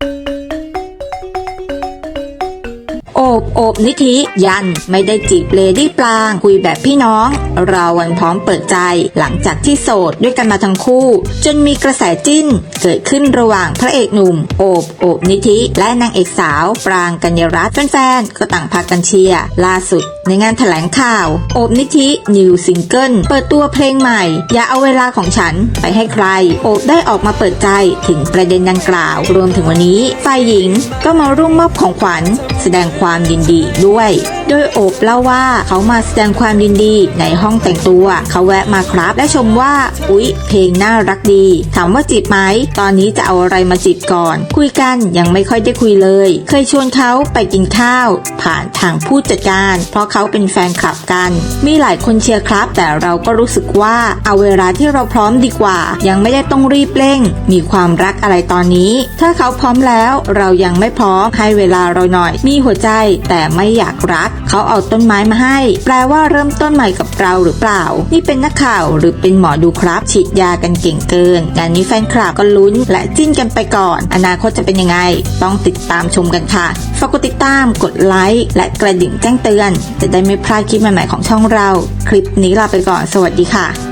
you. โอบโอบนิธิยันไม่ได้จีบเลดี้ปลาง คุยแบบพี่น้อง เราวันพร้อมเปิดใจ หลังจากที่โสดด้วยกันมาทั้งคู่ จนมีกระแสจิ้น เกิดขึ้นระหว่างพระเอกหนุ่ม โอบโอบนิธิ และนางเอกสาว ปรางกัญญารัตน์แฟนๆก็ต่างพากันเชียร์ล่าสุดในงานแถลงข่าว โอบนิธินิวซิงเกิลเปิดตัวเพลงใหม่ อย่าเอาเวลาของฉันไปให้ใคร โอบได้ออกมาเปิดใจถึงประเด็นดังกล่าว รวมถึงวันนี้ฝ่ายหญิงก็มาร่วมมอบของขวัญแสดงความยินดีด้วย โดยโอบเล่าว่าเขามาแสดงความยินดีในห้องแต่งตัว เขาแวะมาครับ และชมว่า อุ๊ย เพลงน่ารักดี ถามว่าจีบไหม ตอนนี้จะเอาอะไรมาจีบก่อน คุยกันยังไม่ค่อยได้คุยเลย เคยชวนเขาไปกินข้าว ผ่านทางผู้จัดการ เพราะเขาเป็นแฟนคลับกัน มีหลายคนเชียร์ครับ แต่เราก็รู้สึกว่าเอาเวลาที่เราพร้อมดีกว่า ยังไม่ได้ต้องรีบเร่ง มีความรักอะไรตอนนี้ ถ้าเขาพร้อมแล้ว เรายังไม่พร้อมให้เวลาเราหน่อย มีหัวใจแต่ไม่อยากรักเขาเอาต้นไม้มาให้ แปลว่าเริ่มต้นใหม่กับเราหรือเปล่า นี่เป็นนักข่าวหรือเป็นหมอดูครับ ฉีดยากันเก่งเกิน งานนี้แฟนคลับก็ลุ้น และจิ้นกันไปก่อน อนาคตจะเป็นยังไง ต้องติดตามชมกันค่ะ ฝากกดติดตาม กดไลค์ และกระดิ่งแจ้งเตือน จะได้ไม่พลาดคลิปใหม่ๆของช่องเรา คลิปนี้ลาไปก่อน สวัสดีค่ะ